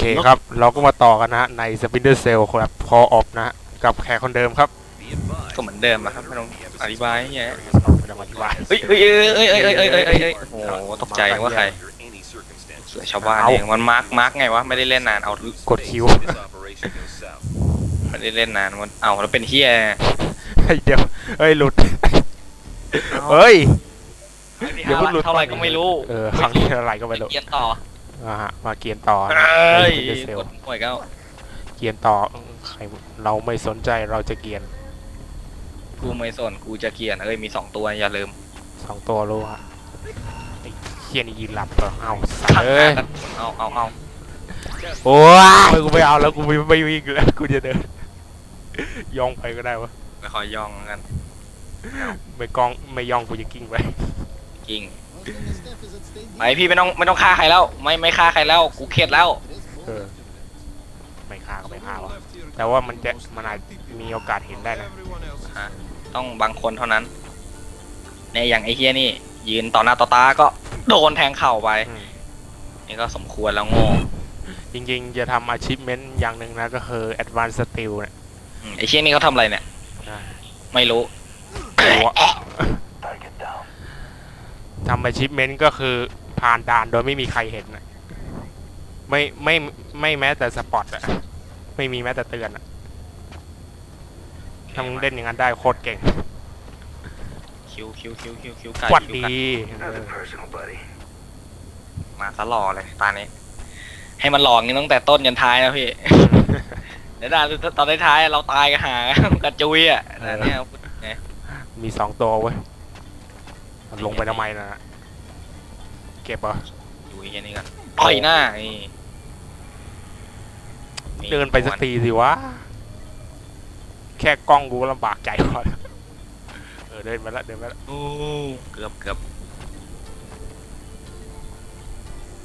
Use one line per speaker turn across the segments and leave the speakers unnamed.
เคครับ เราก็มาต่อกันนะฮะ ในสปินเดอร์เซลครับพอออฟนะกับแขกคนเดิมครับ
ก็เหมือนเดิมนะครับไม่ต้องอธิบายเงี้ย
ไม่ต้องอธิบาย
เฮ้ยเฮ้ยเฮ้ยเฮ้ยเฮ้ยเฮ้ยโอ้โหตกใจว่าใครชาวบ้านเองมันมาร์กมาร์กไงวะไม่ได้เล่นนานเอา
กดคิว
ไม่ได้เล่นนานมันเอาแล้วเป็นเฮีย
เดี๋ยวเฮ้ยหลุดเฮ้ยเดี๋ยวหลุด
เท่าไหร่ก็ไม่รู้
เออครั้งนี้อะไรก็ไม่รู้
เกียนต่อ
อ่าฮะมาเกียนต่อนะ
เอ้ย
ใน Splinter
ก
Cell
ดห่วยก็
เกียนต่อใครเราไม่สนใจเราจะเกียน
กูไม่สนกูจะเกียนเอ้ยมีสองตัวอย่าลืม
สองตัวรู้ฮะไอ้เคียนี่ยืนหลับเหรอเอาสัตว์เอ้ย
เอาเอาเอา
โอ้ยกูไม่เอาแล้วกูไม่ไม่วิ่งแล้วกูจะเดินย่องไปก็ได้วะ
ไม่ค่อยย่องกัน
ไม่กองไม่ย่องกูจะกิ้งไป
กิ้ง ไปพี่ไม่ต้องไม่ต้องฆ่าใครแล้ว ไม่ไม่ฆ่าใครแล้วกูเข็ดแล้ว
เออไม่ฆ่าก็ไม่ฆ่าวะแต่ว่ามันจะมันอาจมีโอกาสเห็นได้นะ
ต้องบางคนเท่านั้นเนี่ยอย่างไอ้เฮียนี่ ยืนต่อหน้าต่อตาก็โดนแทงเข่าไป
อืม
นี่ก็สมควรแล้วโง่
จริงๆ จะทำ achievement อย่างหนึ่งนะ ก็คือ advanced skill เนี่ย
อืมไอ้เฮียนี่เขาทำอะไรเนี่ย
นะ
ไม่รู้
ตัวทำ achievement ก็คือผ่านด่านโดยไม่มีใครเห็นนะไม่ไม่ไม่แม้แต่สปอตอะไม่มีแม้แต่เตือนอะถ้ามึงเล่นอย่างนั้นได้โคตรเก่ง
คิวคิวคิวคิวคิวไก่
หวัด
คิว
ดี
ไก่
เออ
มาซะหล่อเลยตานี้ ให้มันหล่องี้ตั้งแต่ต้นยันท้ายนะพี่ เดี๋ยวด่าตอนท้ายๆเราตายกันหา กระจุยอะแต่เนี่ยพูดไง
มีสองตัวเว้ยมันลงไปทำไมนะเก็บเหรอ
อยู่ไอ้เฮียนี่กันต่อยหน้านี่มี
เดินไปสักทีสิวะ แค่กล้องกูก็ลำบากใจพอแล้วเออเดินมาแล้วเดินมาแล้ว
โอ้เกือบเกือบ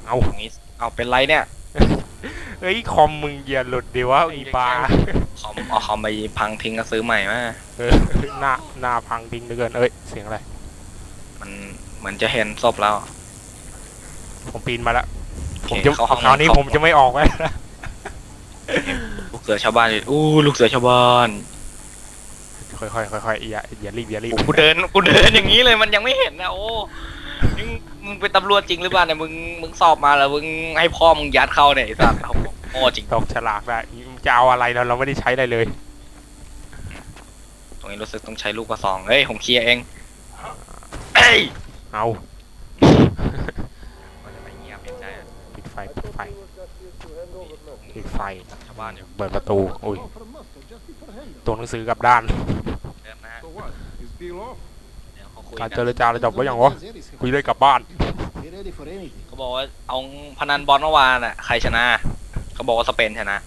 เอา
ตรงนี้เอาเป็นไรเนี่ย
เฮ้ยคอมมึงอย่าหลุดดิวะอีปลา
คอมเอาคอมไปพังทิ้งก็ซื้อใหม่มา
เออหน้าหน้าพังดิ้งเหลือเกินเอ้ยเสียงอะไร
มันเหมือนจะเห็นศพแล้ว
ผมปีนมาแล้ว
โอ
ผม
เค
จะ
เข้าห้อง
คราวนี้
เข้า
ผมจะไม่ออกแล้วนะ
ลูกเสือชาวบ้านดิอู้ลูกเสือชาวบ้าน
ค่อยๆค่อยๆอย่าอย่ารีบอย่ารีบ
กูเดินกูเดินอย่างนี้เลยมันยังไม่เห็นนะโอ้มึงมึงเป็นตำรวจจริงหรือเปล่าเนี่ยมึงมึงสอบมาแล้วมึงให้พ่อมึงยัดเข้าเนี่ยไอ้สัตว์โอ้โหโง่จริง
ตกฉลากได้จะเอาอะไรเราเราไม่ได้ใช้อะไรเลย
ตรงนี้รู้สึกต้องใช้ลูกกระสองเฮ้ยผมเคลียร์เองเอ้ย
เอา
มันจะไม่เงียบเห็นใจอะ
ปิด ไฟปิดไฟปิดไฟ
ชาวบ้านอยู่
เปิดประตู อุ้ย ตัวหนังสือกลับด้าน
เดินนะฮะ
So what? Is deal off?
เดี๋ยวเขาคุย
การ
กั
เจ
น
รจาเราจบแล้วยังวะคุยได้กลับบ้าน
Be ready for anything.
เขาบอกว่าเอาพนันบอลเมื่อวานอะใครชนะเขาบอกว่าสเปนชนะ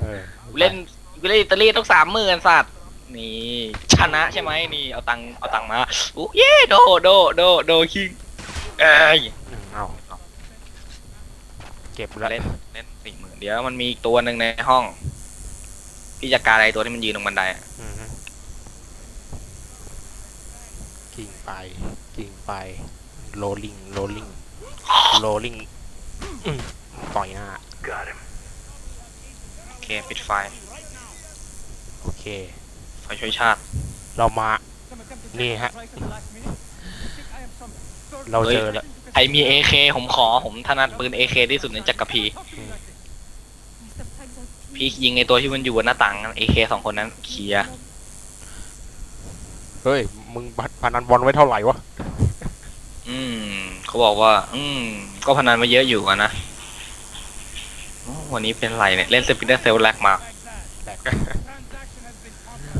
เออ
เล่นกูเล่นอิตาลีต้องสามหมื่นสัตว์นี่ชนะใช่ไหมนี่เอาตังค์เอาตังค์มาอู้เย่โดโดโดโดคิงเอ้ย
อืมเอาเก็บแล้ว
เล่นเล่นสี่หมื่นเดี๋ยวมันมีอีกตัวหนึ่งในห้อง พี่จัดการอะไรตัวที่มันยืนตรงบันไดอะ
อือฮึกิ่งไปกิ่งไปโรลลิงโรลลิงโรลลิงต่อยหน้า
โอเคปิดไฟ
โอเค
ไฟช่วยชาติ
เรามา นี่ฮะ เราเจอแล้ว
ใครมีเอเคผมขอผมถนัดปืนเอเคที่สุดในจักรพีพี่ยิงไอตัวที่มันอยู่บนหน้าต่างเอเคสองคนนั้นเคลียร์
เฮ้ย มึงพนันบอลไว้เท่าไหร่วะ
อืม เขาบอกว่า อืม ก็พนันมาเยอะอยู่อะนะโอ้วันนี้เป็นไรเนี่ย เล่นสปินเดอร์เซลแลกมา
แตก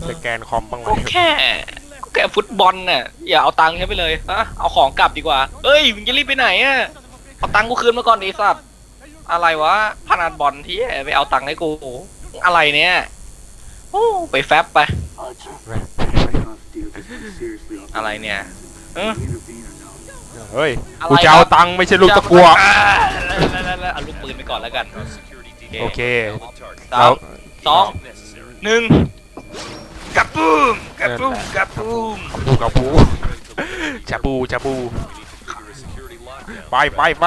สแกนคอมบ้างไหม
ก็แค่ก็ แค่ฟุตบอลน่ะอย่าเอาตังค์ใช้ไปเลยฮะเอาของกลับดีกว่า เอ้ยมึงจะรีบไปไหนอะเอาตังค์กูคืนมาก่อนดิสัตว์อะไรวะพนันบอลที่ไปเอาตังค์ให้กูอะไรเนี่ยโอ้ไปแฟบไปอะไรเนี่ยเออ
เฮ้ย
อะไร
กูจะเอาตังค์ไม่ใช่ลูกตะกัว
อ่าแล้วๆๆเอาลูกปืนไปก่อนแล้วกัน
โอเค
สามสองหนึ่งกระปุ้มกระปุ้มกระ ปุ้ม
ปูกับปูชาบูชาบู ไปไปไป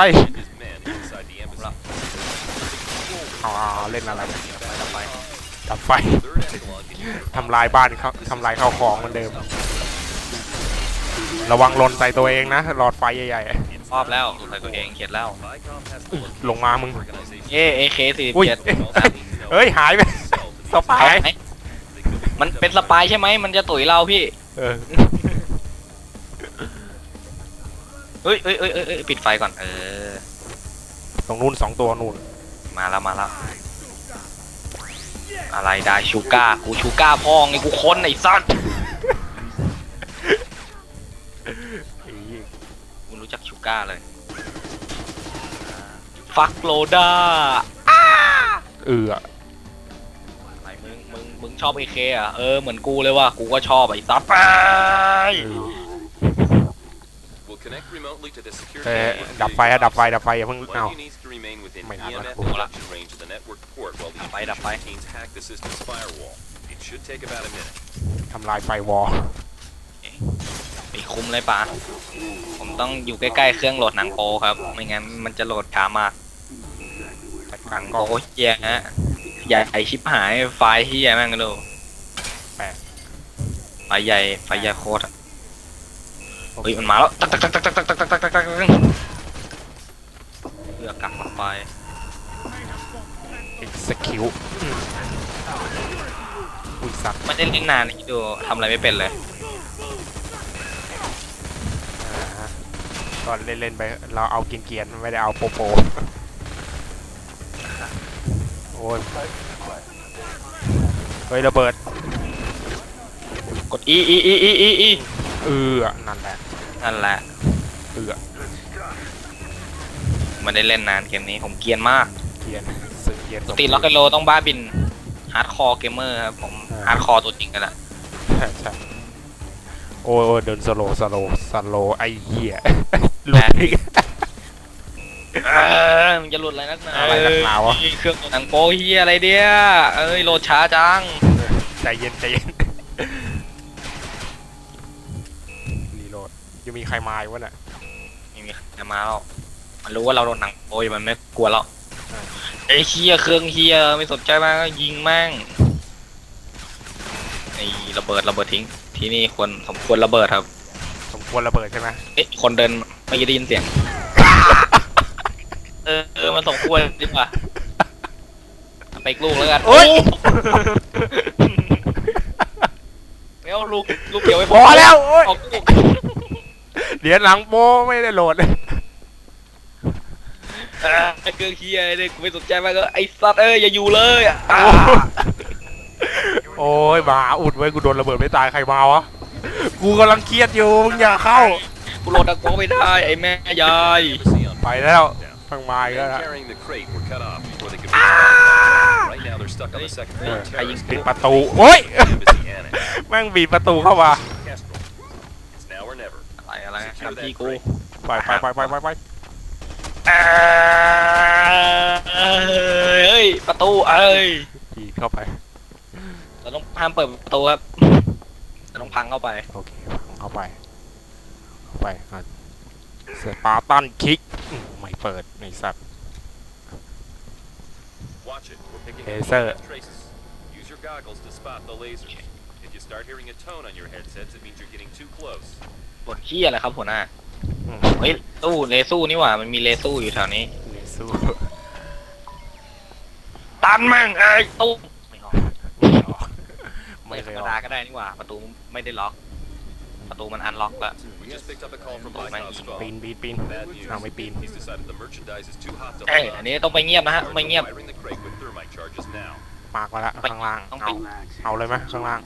เอาเอาเอาเล่นอะไรเนี่ย
ดับไฟ
ดับไฟทำลายบ้านเขาทำลายข้าวของเหมือนเดิม ระวังหล่นใส่ตัวเองนะ หลอดไฟใหญ่ๆอะ
ชอบแล้วสุดท้ายตัวเองเขียนแล้ว
อุ๊ยลงมามึง
เอ้เอเคสี่
อุ้ย
เจ็ด
เฮ้ย หายไปสปาย
มันเป็นสปายใช่ไหม มันจะตุ๋ยเราพี่
เออ
เฮ้ยเอ้ยเอ้ยเอ้ยเอ้ยปิดไฟก่อน เออ
ตรงนู้นสองตัวนู่น
มาแล้วมาแล้ว อะไรได้ชูก้า กูชูก้าพ่องไงกูค้นไอ้สัสกูรู้จักชูก้าเลย ฟักโลดา
เออ
ไอ้มึงมึงมึง ชอบไอเคอะเออเหมือนกูเลยว่ะกูก็ชอบไอ้สัสไป
Will connect remotely to the secure
เออ
network
ดับไฟอะดับไฟดับไฟอย่าเพิ่ง
One
เอา
of you needs to remain within
Mày làm
EMF
là-
production range of the network port while the
Đập bay, đập
intrusion
bay.
teams hack the system's firewall. It should take about a minute.
ทำลายไฟวอล
ไปคุมเลยป่ะผมต้องอยู่ใกล้ๆเครื่องโหลดหนังโปครับ ไม่งั้นมันจะโหลดช้ามาก
จัด
ห
กา
นั
รงกล้อง
โปเฮียฮะ ใหญ่ไอชิปหายไฟล์เฮียแม่งก็ดู
แปลก
ไฟใหญ่ไฟใหญ่โคตรอะเฮ้ยมันมาแล้วตักตักตักตักตักตักตักตักตักตักเพื่อกลับมาไฟ
อีกสกิลอุ้ยสัตว์
ไม่ได้เล่นนานนี่ดูทำอะไรไม่เป็นเลย
อ่าฮะก็เล่นๆไป เราเอากินเกียนๆไม่ได้เอาโปโป โอ้ยเฮ้ยระเบิด
กดอีอีอีอีอีอี
เออนั่นแหละ
นั่นแหละ
เออ
ไมันได้เล่นนานเกมนี้ผมเกรียนมาก
เกียนสึกเกียน
ปกติล็อกไกโลต้องบ้าบินฮาร์ดคอร์เกมเมอร์ครับผมฮาร์ดคอร์ตัวจริงกันแหละ
ใช่ใช่โอ้ยโอ้ยเดินสโลว์สโลว์สโลว์ไอ้เหี้ยหลุดอีก
เออมันจะหลุดอะไรนักหนา
อะไรนักหนาวะ
เอ้ยเครื่องหนังโป้เฮียอะไรเดียเอ้ยโหลดช้าจัง
ใจเย็นใจเย็นรีโหลดยังมีใครมาอีกวะเนี่ย
ไม่มีใครมาแล้วมันรู้ว่าเราโดนหนังโป้ยมันไม่กลัวแล้ว
อ่า
ไอ้เฮียเครื่องเฮียไม่สนใจมากก็ยิงแม่งไอ้ระเบิดระเบิดทิ้ง ที่นี่ควรสมควรระเบิดครับ
สมควรระเบิดใช่ไหม
เอ๊ะคนเดินไม่ได้ยินเสียง เออเออมันสมควรดีกว่าไปอีกลูกแล้วกัน
โอ๊ย
ไม่เอาลูกลูกเดียวไม่
พอแล้วโอ๊ย
ออกลูก
เดี๋ยวหลังโปไม่ได้โหลด
เออไอ้เครื่องเฮียเนี่ยกูไม่สนใจมากก็ไอ้สัตว์เอ้ยอย่าอยู่เลยอะ
โอ้ยหมาอุดไว้กูโดนระเบิดไม่ตายใครมาวะ กูกำลังเครียดอยู่มึงอย่าเข้า
กูโหลดดักโกไม่ได้ไอ้แม่ยาย
Embassy on
ไปแล้ว ฟังมาอีกแล้ว
men
นะ
carrying the crate were cut off before they could. Right now they're stuck on the second
เอ
floor
อ
terrace
ปิดประตูโอ้ย
embassy annex.
แม่งบีบประตูเข้ามา
Kestrel. It's now or never.
อะไรอะไร
Secure
ทำ
that
ที่กู
crate.
ไปไปไปไปไปไป
เอ้ยประตูเอ้ย
บีบเข้าไป
เราต้องห้ามเปิดประตูครับเราต้องพังเข้าไป
โอเคเข้าไป เข้าไปอะ สปาร์ตันคิกอืมไม่เปิดไอ้สัตว์
Watch it. We're picking
Yes,
up
sir.
EMF traces. Use your goggles to spot the lasers. If you start hearing a tone on your headsets, it means you're getting too close.
บทขี้อะไรครับหัวหน้า
อืม
เฮ้ยตู้เลสู้นี่หว่า มันมีเลสู้อยู่แถวนี้
เลสู้
ตันแม่งเอ้ยตู้ไม่ออก
ไม่
ไม่
เค
ธร
ย
รม
ออก
ดาก็ได้นี่หว่า ประตูไม่ได้ล็อก ประตูมันอันล็อกแล้ว
We just picked up a call from
Oh, man.
Vychov's
ปีน
phone.
ปีนปีน
Bad news.
เอาไม่ปีน
He's decided the merchandise is too hot to
เอ้ย
hold
อั
on.
นนี้ต้องไปเงียบนะฮะไม่เงียบ
Wiring the crate with thermite charges now.
มากมาละข้างล่าง
ต้อง
เอา
ไป
เอาเลยไหมข้างล่าง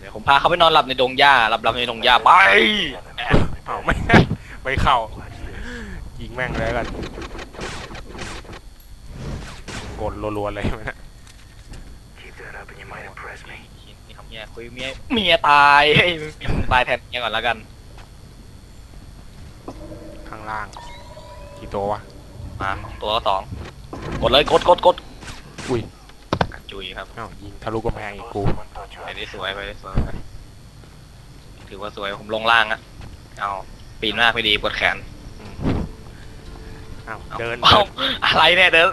เดี๋ยวผมพาเขาไปนอนหลับในดงหญ้าหลับหลับในดงหญ้าไป
เอาไม่ไม่เข้ายิงแม่งเลยกันกดรัวๆเลยไหมนะ
นี่ทำเมียคุยเมียเมียตายเฮ้ยมึงตายแทนเมียก่อนแล้วกัน
ข้างล่าง กี่ตัววะ
มาตัวละสองกดเลยกดกดกด
อุ้ย
กระจุยครับ
เอ้ายิงทะลุกำแพงอีกกู
ไปได้สวยไปได้สวยถือว่าสวยผมลงล่างอะเอาปีนมากไม่ดีปวดแขน
อืมอ้าวเดิน
เอ้าอะไรเนี่ยเดิน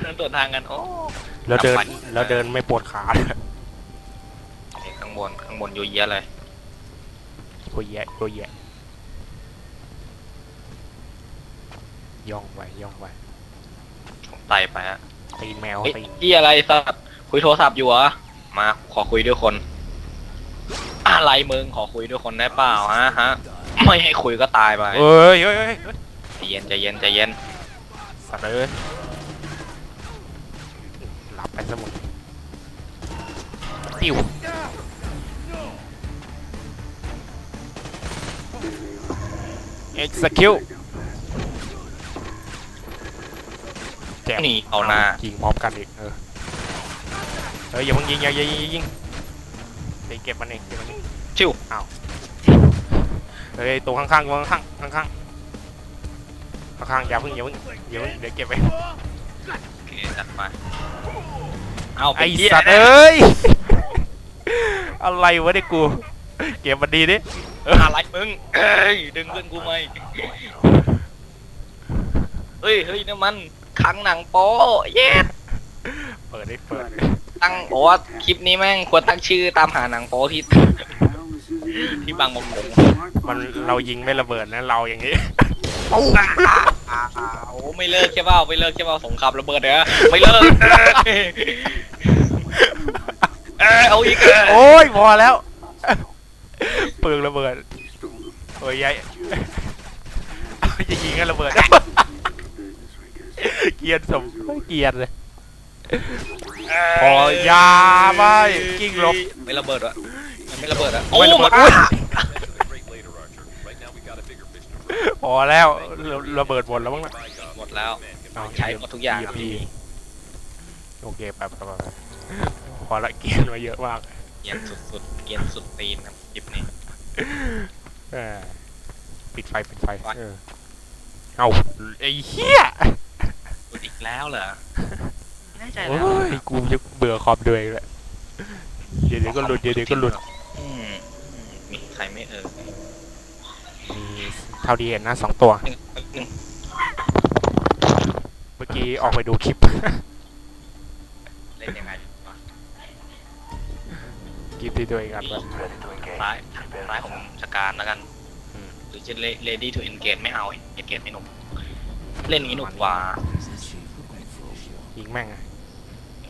เดินตรวจทางกันโอ้
แล้วเดิน
ไป
แล้วเดินไม่ปวดขาเลย
นี่ข้างบนข้างบนอยู่เยอะเลย
ตัวแยะตัวแยะย่องไว้ย่องไว้
ผมไต่ไปฮะ
ตีนแมว
เฮ้ย
ตีน
ที่อะไรสัตว์คุยโทรศัพท์อยู่เหรอมาขอคุยด้วยคน อะไรมึงขอคุยด้วยคนได้เปล่าฮะฮะไม่ให้คุยก็ตายไป
เอ้ยเอ้ยเอ้ยเอ้ย
ใจเย็นใจเย็นใจเย็น
สัตว์เอ้ยหลับไปซะหมดติ้ว execute แจม
นี่เอาหน้า
ยิงพร้อมกันอีกเออเฮ้ยอย่าเพิ่งยิงอย่าอย่ายิงอย่ายิงไปเก็บมันเองเก็บมันเอง
ชิว
เฮ้ยตัวข้างๆตัวข้างๆข้างๆข้างๆอย่าเพิ่งอย่าเพิ่งอย่าเพิ่งเดี๋ยวเก็บไป
โอเคจัดไปเอาไป
ไอ้
เหี้ย
สัตว์เอ้ยอะไรวะเนี่ยกู เก็บมันดีดิ
อะไรมึงเอ้ยดึงเพื่อนกูไหมเฮ้ยเฮ้ยนี่มันขังหนังโป๊เย้
เปิดได้เปิด
ตั้งโอ้คลิปนี้แม่งควรตั้งชื่อตามหาหนังโป๊ที่ที่บางมงคล
มันเรายิงไม่ระเบิดนะเราอย่างนี้
โอ้ไม่เลิกใช่เปล่าไม่เลิกใช่เปล่าสงครามระเบิดเนี่ยไม่เลิกเออเอาอีกเออ
โอ้ยพอแล้วเปลืองระเบิดโอ้ยยัยเอาจะยิงกันระเบิด เกรียนสมเกรียนเลยพอยาไม่กิ้งลบ
ไม่ระเบิดวะมันไม่ระเบิดอะ
ไม่ระเบิด
โอ้
อุ๊ย
มา
That's a great later, Archer. Right now we got a bigger fish to fry.
พอแล้วระระเบิดหมดแล้วมั้งนะ
By God,
หมดแล้ว
man can
เอา
ใช้หมดทุกอย่าง
เหบ
ครับ
ดี
พี่
โอเคไปไปไปไปพอละเกรียนมาเยอะมาก
เกรียนสุดๆเกรียนสุดตีนครับ คลิปนี้
เออปิดไฟปิดไฟ
ไว้
เออเอาไอ้เหี้ย
สุดอีกแล้วเหรอแน่ใจ
โอ้
แล้ว
ยกูจะเบื่อคอมด้วยเลยเดี๋ยวเดี๋ยวก็หลุดเดี๋ยวเดี๋ยวก็หลุด
อืมอืมมีใครไม่เออ
มีเท่าที่เห็นนะสองตัว
หนึ่งหนึ่ง
เมื่อกี้ออกไปดูคลิป
เล่นยังไงดีวะ
คลิปที่ตัวเองอัดไว้
ร้ายร้ายของชะการแล้วกัน
อืม
หรือจะ ready to engage ไม่เอา engage ไม่หนุกเล่นอย่างนี้หนุกกว่า
ยิงแม่งอะ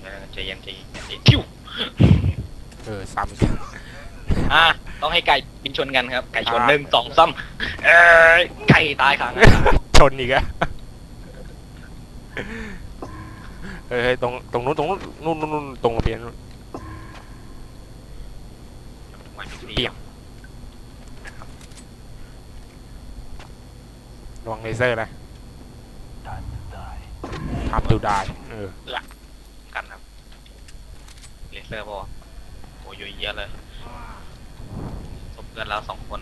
เออใจเย็นใจเย็นใจเย็นคิว
เออซ้ำ
อะต้องให้ไก่บินชนกันครับ ไก่ชน
อ่า
หนึ่งสองซ้ำเอ้ยไก่ตายครั้ง
ชนอีกอะเฮ้ยเฮ้ยตรงตรงนู้นตรงนู้นนู่นนู่นนู่นตรงระเบียงนู่น เปี่ยมระวังเลเซอร์นะทำดูได้เออ
กันครับเลเซอร์บอโอ้ยเยอะเลยสมเพื่อนแล้วสองคน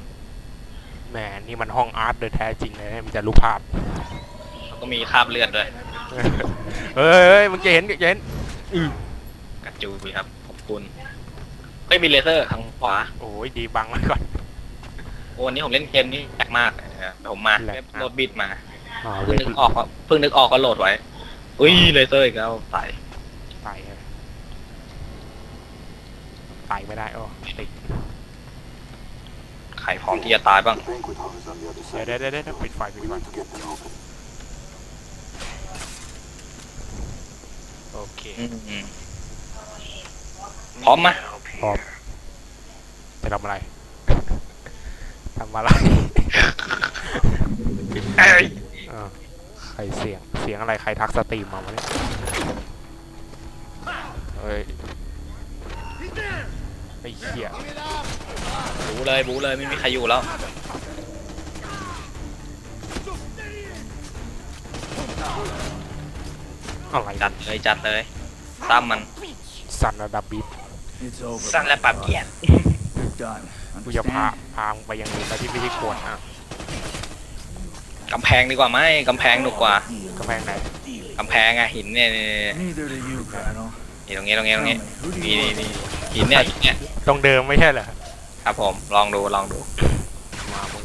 แหมนี่มันห้องอาร์ตโดยแท้จริงเลยนะมันจะรูปภาพ
แล้วก็มีคราบเลือดด้วย
เฮ้ยเฮ้ยมึงจะเห็นจะเห็นอือ
กัดจูบีครับขอบคุณ เฮ้ยมีเลเซอร์ทางขวา
โอ้ยดีบังไว้ก่อน
โอ้วันนี้ผมเล่นเกมนี้แปลกมากเออผมมา
แหลก
เว็บโหลดบิดมา
อ๋อ
เพิ่
เว็
ง
บ
นึกออกว่าเพิ่งนึกออกก็โหลดไว้ อุ้ยเลเซอร์อีกแล้วใส่
ไต่เลยไต่ไม่ได้โอ้ติด
ใครพร้อมที่จะตายบ้าง
เดี๋ยวเดี๋ยวเดี๋ยวเดี๋ยวปิดไฟปิดไฟโอเค
อืมพร้อมไหม
พร้อมจะทำอะไรทำอะไร
เอ้ย
เออใครเสียง เสียงอะไรใครทักสตรีมมาวะเนี่ยเฮ้ยไอ้เหี้ย
บูเลยบูเลยไม่มีใครอยู่แล้ว
อะไร
จัดเลยจัดเลยตั้มมัน
สันระดับบีบ
It's over.
สั้นและปรับเกียร
You're done.
กูจะพา
Understand?
พามึงไปยังอื่นแล้วที่ไม่ได้ควรอะ
กำแพงดีกว่าไหมกำแพงหนุกกว่า
กำแพงไหน
กำแพงอะหินเนี่ยเนี่ยเนี่ย
Neither do you, Colonel.
นี่ตรงนี้ตรงนี้ตรง
Tell
นี้
me, who do
นี่
you
นี่
want?
นี่หินเนี่ยหินเนี่ย
ตรงเดิมไม่ใช่เหรอ
ครับผมลองดูลองดู
มามึง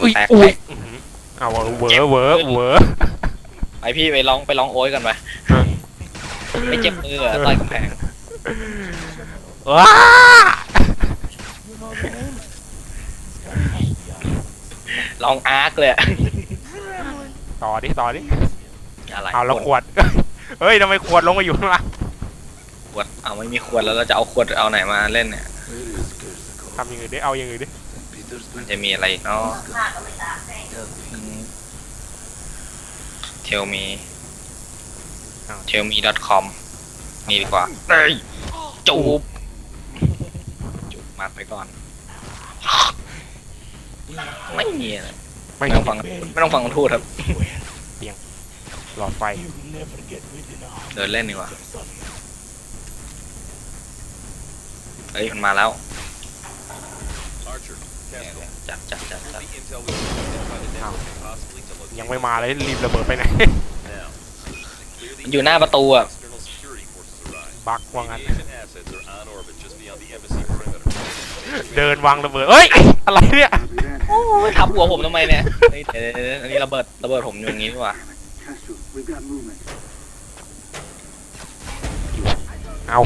อุ้ย
แตก
อุ้ย
แตก
อื้อหือเอาเวอร์เวอร์เวอร์เวอร์
ไปพี่ไปร้องไปร้องโอ้ยกันไป ไม่เจ็บมือเหรอใต้กำแพง
ว้า
ร้องอาร์คเลยอะ
ต่อดิต่อดิ
อะไร
เอาแล้วขวด เฮ้ยทำไมขวดลงมาอยู่ข้างล่าง
ขวดเอาไม่มีขวดแล้วเราจะเอาขวดเอาไหนมาเล่นเนี่ย
ทำอย่างอื่นดิเอาอย่างอื่นดิ
มันจะมีอะไรอีกเนาะเทลมี เทลมี .com นี่ดีกว่าเอ้ยจูบจูบมัดไปก่อน ไม่มีอะไร
ไม่
ไม่ต้องฟังไม่ต้องฟังคนพูดครับ
หลอดไฟ
เดินเล่นดีกว่าเฮ้ยมันมาแล้ว
Archer, Kestrel,
จัดจัดจัดจัด
the intel we received by the network and possibly to locate
ยังไม่มาเลยรีบระเบิดไปไหน
now. Clear the
มัน อยู่หน้าประตูอะ
external security forces arrive.
บักว่างั้น
Aviation assets are on orbit just beyond the embassy perimeter.
เดินวางระเบิดเอ้ย อะไรเนี่ย
โอ้ยทับหัวผมทำไมเนี่ยเฮ้ยเดี๋ยวเดี๋ยวเดี๋ยวอันนี้ระเบิดระเบิดผมอยู่อย่างงี้ดีกว่า
Castro, we've got movement.
เอา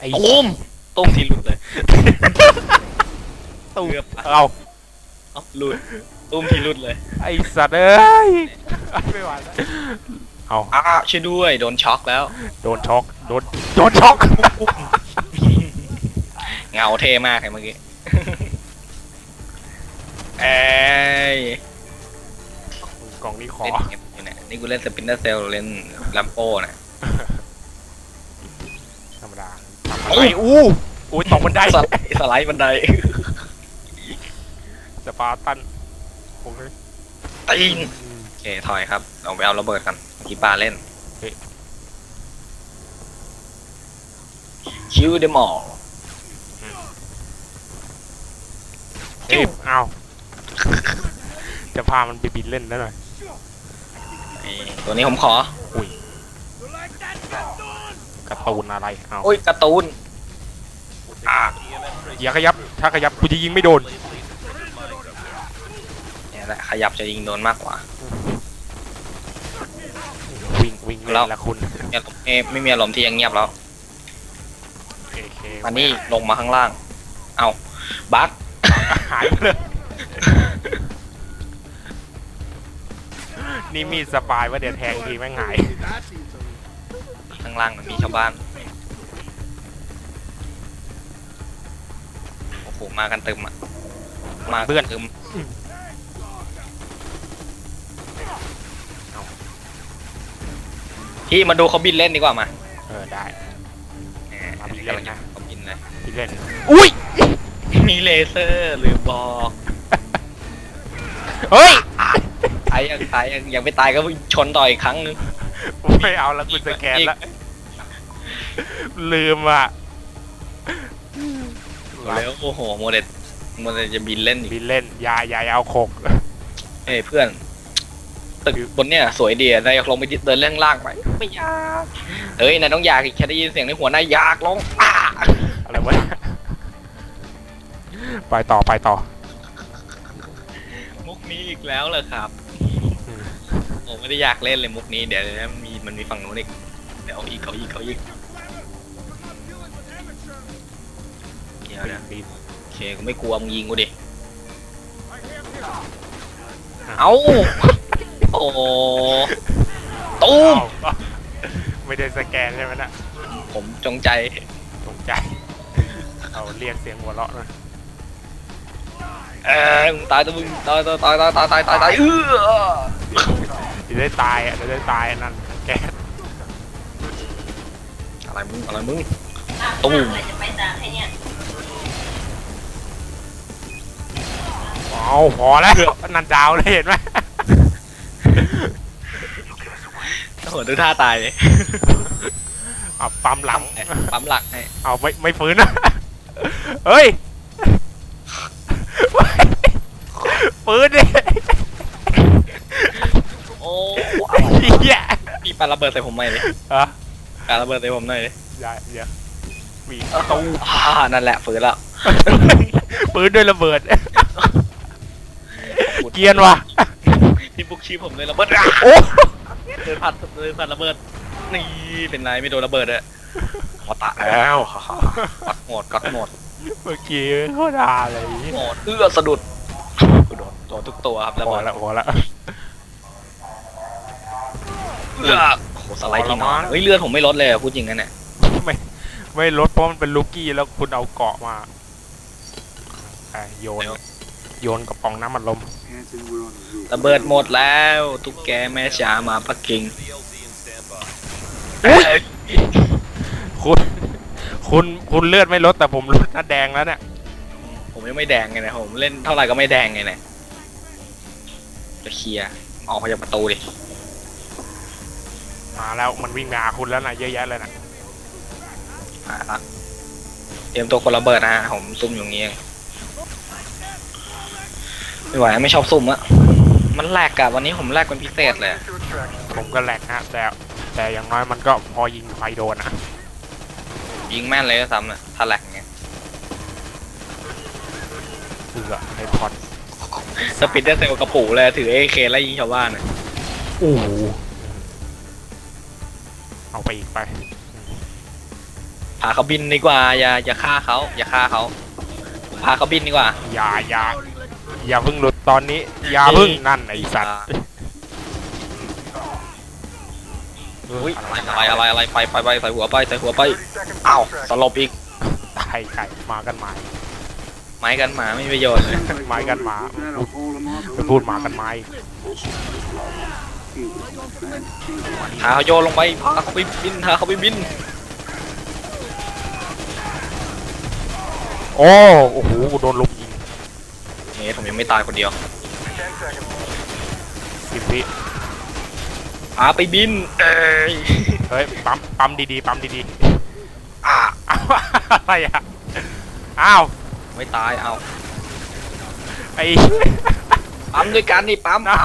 ไอ้
ตุ้มตุ้มทีหลุดเลย
ตู้
เกือบ
เอา
เอ้าหลุดตุ้มทีหลุดเลย
ไอ้สัตว์เอ้ย ไม่ไหวแล้ว เอา
อ้าช่วยด้วย โดนช็อกแล้ว
โดนช็อกโดนโดนช็อก
เงาเท่มากเลยเมื่อกี้ เอ้ย
กล่องนี้ขอ
เล่นเกมอยู่เนี่ยนี่กูเล่นสปินเนอร์เซลเล่นลัมโป้นะ
ธรรมดาทำอะไรอู้อุ้ยตกบันได
สไลด์สไลด์บันได
สปาร์ตันโอ้ย
ตีน โอเคถอยครับเอาไปเอาระเบิดกัน กีปาเล่น
เฮ้ย
คิวเดมอล
เอ้ยเอาจะพามันไปบินเล่นแล้วหน่อย
ตัวนี้ผมขอ
การ์ตูนอะไร เอา
โอ้ยการ์ตูน
Ah.
อย่าขยับ ถ้าขยับกูจะยิงไม่โดน
เนี่ยแหละขยับจะยิงโดนมากกว่า
วิ่ง วิ่งเล่นละคุณ
มีอารมณ์เอ๊ะไม่มีอารมณ์ที่ยังเงียบแล้ว
เอเค
อันนี้ลงมาข้างล่าง เอาบัส
หายไปเลยนี่มีดสปายว่าเดี๋ยวแทงทีแม่งหาย
ข้างล่างมันมีชาวบ้าน โอ้โห มากันเต็มอะ มากันเต็ม พี่มาดูเขาบินเล่นดีกว่ามา
เออได้
แห
มาบิ
ม
นเล่นนะ
เขาบินเลย
ที่เล่น อุ้ย
มีเลเซอร์หรือบอก
เฮ้ย
ตายยังตายยังยังไม่ตายก็ชนต่ออีกครั้งนึง
ไม่เอาแล้วกูสแกนแล้วลืมอะ
แล้วโอ้โหโมเดลโมเดลจะบินเล่นอีก
บินเล่นอยาอยาอย่าเอาโขก
เอ้ยเพื่อน ตึกบนเนี่ยสวยดีอะนายอยากลงไปเดินเล่นล่างไหมไม่อยากเฮ้ยนายต้องอยากอีกแค่ได้ยินเสียงในหัวนายอยากลงอ้า
อะไรวะไปต่อไปต่อ
มุกนี้อีกแล้วเหรอครับ
อืม
ผมไม่ได้อยากเล่นเลยมุกนี้เดี๋ยวมันมีมันมีฝั่งนู้นอีกเดี๋ยวเอาอีกเอาอีกเอาอีกเดี๋ยวเดี๋ยว
บิน
โอเคกูไม่กลัวมึงยิงกูดิเอ้า โอ้ตูม
เอาไม่ได้สแกนใช่ไหมนะ
ผมจงใจ
ตกใจ เอาเรียกเสียงหัวเราะหนะ
เออมึงตายตัวมึงตายตายตายตายตายตายตายเออ
จะได้ตายอะจะได้ตายอันนั่นแกส
อะไรมึงอะไรมึงตูม
เอาพอแล้วนันดาวเลยเห็นไหม
โอ้โหดูท่าตายเลย
เอาปั๊มหลัง
ปั๊มหลักให้
เอาไม่ไม่ฟื้นนะ เฮ้ย ฟื้นดิ
โอ้
เฮีย
พี่ปาระเบิดใส่ผมหน่อยเลย
อะ
ปาระเบิดใส่ผมหน่อยเลย
อย่าอย่าวี
ตูอ่านั่นแหละฝืนแล้ว
ฟื้นด้วยระเบิด เกรียนว่ะ
ที่บุกชีพผมเลยระเบิดอะ
โอ้
เดินผ่านเดินผ่านระเบิด นี่เป็นไรไม่โดนระเบิดอะมาตะแล้วกัดหมดกัดหมด
เมื่อกี้โคตรฮาเลย
หมดเอื้อสะดุดกูโดนโดนทุกตัวครับระ
พอ
เบิด
ละพอละ
เอื้อโอ้โหสไลด์ที่นอนเฮ้ยเลือดผมไม่ลดเลยอะพูดจริงนะเนี่ย
ไม่ไม่ลดเพราะมันเป็นลูกี้แล้วคุณเอาเกาะมาอะโยน โยนกระป๋องน้ำมันลม
Hanson, we're on the roof.
ระเบิดหมดแล้วตุ๊กแกแม่จ๋ามาปักกิ่ง
CLZ in standby.
คุณคุณคุณเลือดไม่ลดแต่ผมลดหน้าแดงแล้วเนี่ย
ผมยังไม่แดงไงนะผมเล่นเท่าไหร่ก็ไม่แดงไงเนี่ยจะเคลียร์ออกมาจากประตูดิ
มาแล้วมันวิ่งมาหาคุณแล้วนะเยอะแยะเลยนะ
อ่าละเตรียมตัวคนระเบิดนะฮะผมซุ่มอยู่อย่างงี้เอง ไม่ไหวไม่ชอบซุ่มอะมันแหลกอะวันนี้ผมแหลกเป็นพิเศษเลย
ผมก็แหลกนะแต่แต่อย่างน้อยมันก็พอยิงไฟโดนนะ
ยิงแม่นเลยด้วยซ้ำอะถ้าแหลกไง
เสือไอพอด
สปิดได้เซลกระปูเลยถือเอเคไล่ยิงชาวบ้านอะ
โอ้โหเอาไปอีกไป
พาเขาบินดีกว่าอย่าอย่าฆ่าเขาอย่าฆ่าเขาพาเขาบินดีกว่า
อย่าอย่า อย่าเพิ่งหลุดตอนนี้ อย่าเพิ่งนั่นไอสัตว์
อุ้ยอะไรอะไรอะไรไปไปไปใส่หัวไปใส่หัวไปอ้าวสลบอีก
ตายไก่มากันใหม่
ไม้กันหมาไม่มีประโยชน์เลย
Sounds like
Mày gắn
Roland
má.
said I'll hold 'em off a
ไป
little
พูดมา
longer.
กันใหม่
He was trying to change
พาเขาโยนลงไปพาเขาไปบินพาเขาไปบิน
โอ้โอ้โหโดนลุม ยิง
เฮ้ยผมยังไม่ตายคนเดียว
สิบวิ
พาไปบิน เอ้ย
เฮ้ยปั๊มปั๊มดีๆปั๊มดี
อะ
ๆอ้าวอะไรอะอ้าว
ไม่ตายเอา
ไอ้
ปั๊มด้วยกันนี่ปั๊มเอา